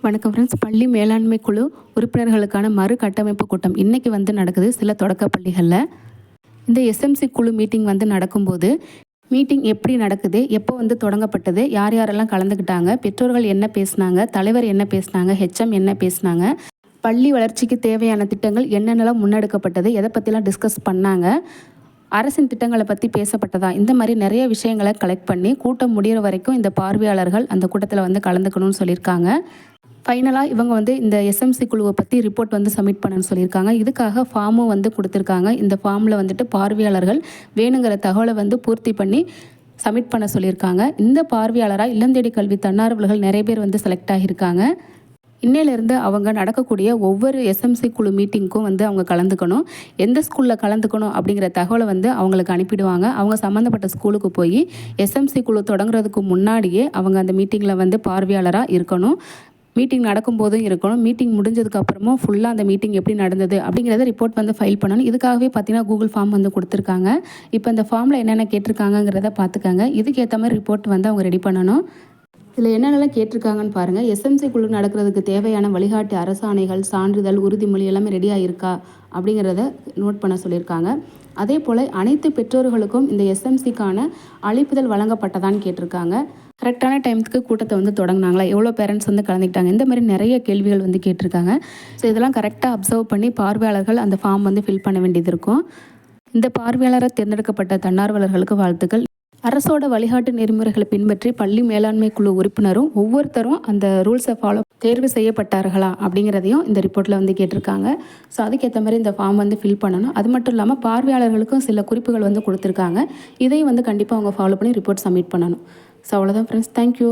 வணக்கம் ஃப்ரெண்ட்ஸ் பள்ளி மேலாண்மை குழு உறுப்பினர்களுக்கான மறு கட்டமைப்பு கூட்டம் இன்றைக்கி வந்து நடக்குது. சில தொடக்க பள்ளிகளில் இந்த எஸ்எம்சி குழு மீட்டிங் வந்து நடக்கும்போது மீட்டிங் எப்படி நடக்குது? எப்போ வந்து தொடங்கப்பட்டது? யார் யாரெல்லாம் கலந்துக்கிட்டாங்க? பெற்றோர்கள் என்ன பேசுனாங்க? தலைவர் என்ன பேசுனாங்க? ஹெச்எம் என்ன பேசுனாங்க? பள்ளி வளர்ச்சிக்கு தேவையான திட்டங்கள் என்னென்னலாம் முன்னெடுக்கப்பட்டது? எதை பற்றிலாம் டிஸ்கஸ் பண்ணாங்க? அரசின் திட்டங்களை பற்றி பேசப்பட்டதா? இந்த மாதிரி நிறைய விஷயங்களை கலெக்ட் பண்ணி கூட்டம் முடிகிற வரைக்கும் இந்த பார்வையாளர்கள் அந்த கூட்டத்தில் வந்து கலந்துக்கணும்னு சொல்லியிருக்காங்க. ஃபைனலாக இவங்க வந்து இந்த எஸ்எம்சி குழுவை பற்றி ரிப்போர்ட் வந்து சப்மிட் பண்ணணும்னு சொல்லியிருக்காங்க. இதுக்காக ஃபார்மும் வந்து கொடுத்துருக்காங்க. இந்த ஃபார்மில் வந்துட்டு பார்வையாளர்கள் வேணுங்கிற தகவலை வந்து பூர்த்தி பண்ணி சப்மிட் பண்ண சொல்லியிருக்காங்க. இந்த பார்வையாளராக இல்லந்தேடி கல்வி தன்னார்வலர்கள் நிறைய பேர் வந்து செலக்ட் ஆகியிருக்காங்க. இன்னையிலேருந்து அவங்க நடக்கக்கூடிய ஒவ்வொரு எஸ்எம்சி குழு மீட்டிங்க்கும் வந்து அவங்க கலந்துக்கணும். எந்த ஸ்கூலில் கலந்துக்கணும் அப்படிங்கிற தகவலை வந்து அவங்களுக்கு அனுப்பிடுவாங்க. அவங்க சம்மந்தப்பட்ட ஸ்கூலுக்கு போய் எஸ்எம்சி குழு தொடங்குறதுக்கு முன்னாடியே அவங்க அந்த மீட்டிங்கில் வந்து பார்வையாளராக இருக்கணும். மீட்டிங் நடக்கும்போதும் இருக்கணும். மீட்டிங் முடிஞ்சதுக்கு அப்புறமும் ஃபுல்லாக அந்த மீட்டிங் எப்படி நடந்தது அப்படிங்கிறத ரிப்போர்ட் வந்து ஃபைல் பண்ணணும். இதுக்காகவே பார்த்தீங்கன்னா கூகுள் ஃபார்ம் வந்து கொடுத்துருக்காங்க. இப்போ இந்த ஃபார்மில் என்னென்ன கேட்டிருக்காங்கங்கிறத பார்த்துக்காங்க. இதுக்கேற்ற மாதிரி ரிப்போர்ட் வந்து அவங்க ரெடி பண்ணணும். இதில் என்னென்னலாம் கேட்டிருக்காங்கன்னு பாருங்கள் எஸ்எம்சி குழு நடக்கிறதுக்கு தேவையான வழிகாட்டு அரசாணைகள் சான்றிதழ் உறுதிமொழி எல்லாமே ரெடியாக இருக்கா அப்படிங்கிறத நோட் பண்ண சொல்லியிருக்காங்க. அதே போல் அனைத்து பெற்றோர்களுக்கும் இந்த எஸ்எம்சிக்கான அழைப்புதல் வழங்கப்பட்டதான்னு கேட்டிருக்காங்க. கரெக்டான டைமுக்கு கூட்டத்தை வந்து தொடங்கினாங்களா? எவ்வளோ பேரண்ட்ஸ் வந்து கலந்துக்கிட்டாங்க? இந்த மாதிரி நிறைய கேள்விகள் வந்து கேட்டிருக்காங்க. ஸோ இதெல்லாம் கரெக்டாக அப்சர்வ் பண்ணி பார்வையாளர்கள் அந்த ஃபார்ம் வந்து ஃபில் பண்ண வேண்டியது இருக்கும். இந்த பார்வையாளரை தேர்ந்தெடுக்கப்பட்ட தன்னார்வலர்களுக்கு வாழ்த்துக்கள். அரசோட வழிகாட்டு நெறிமுறைகளை பின்பற்றி பள்ளி மேலாண்மை குழு உறுப்பினரும் ஒவ்வொருத்தரும் அந்த ரூல்ஸை ஃபாலோ தேர்வு செய்யப்பட்டார்களா அப்படிங்கிறதையும் இந்த ரிப்போர்ட்டில் வந்து கேட்டிருக்காங்க. ஸோ அதுக்கேற்ற மாதிரி இந்த ஃபார்ம் வந்து ஃபில் பண்ணணும். அது மட்டும் இல்லாமல் பார்வையாளர்களுக்கும் சில குறிப்புகள் வந்து கொடுத்துருக்காங்க. இதையும் வந்து கண்டிப்பாக அவங்க ஃபாலோ பண்ணி ரிப்போர்ட் சப்மிட் பண்ணணும். ஸோ அவ்வளோதான் ஃப்ரெண்ட்ஸ் தேங்க்யூ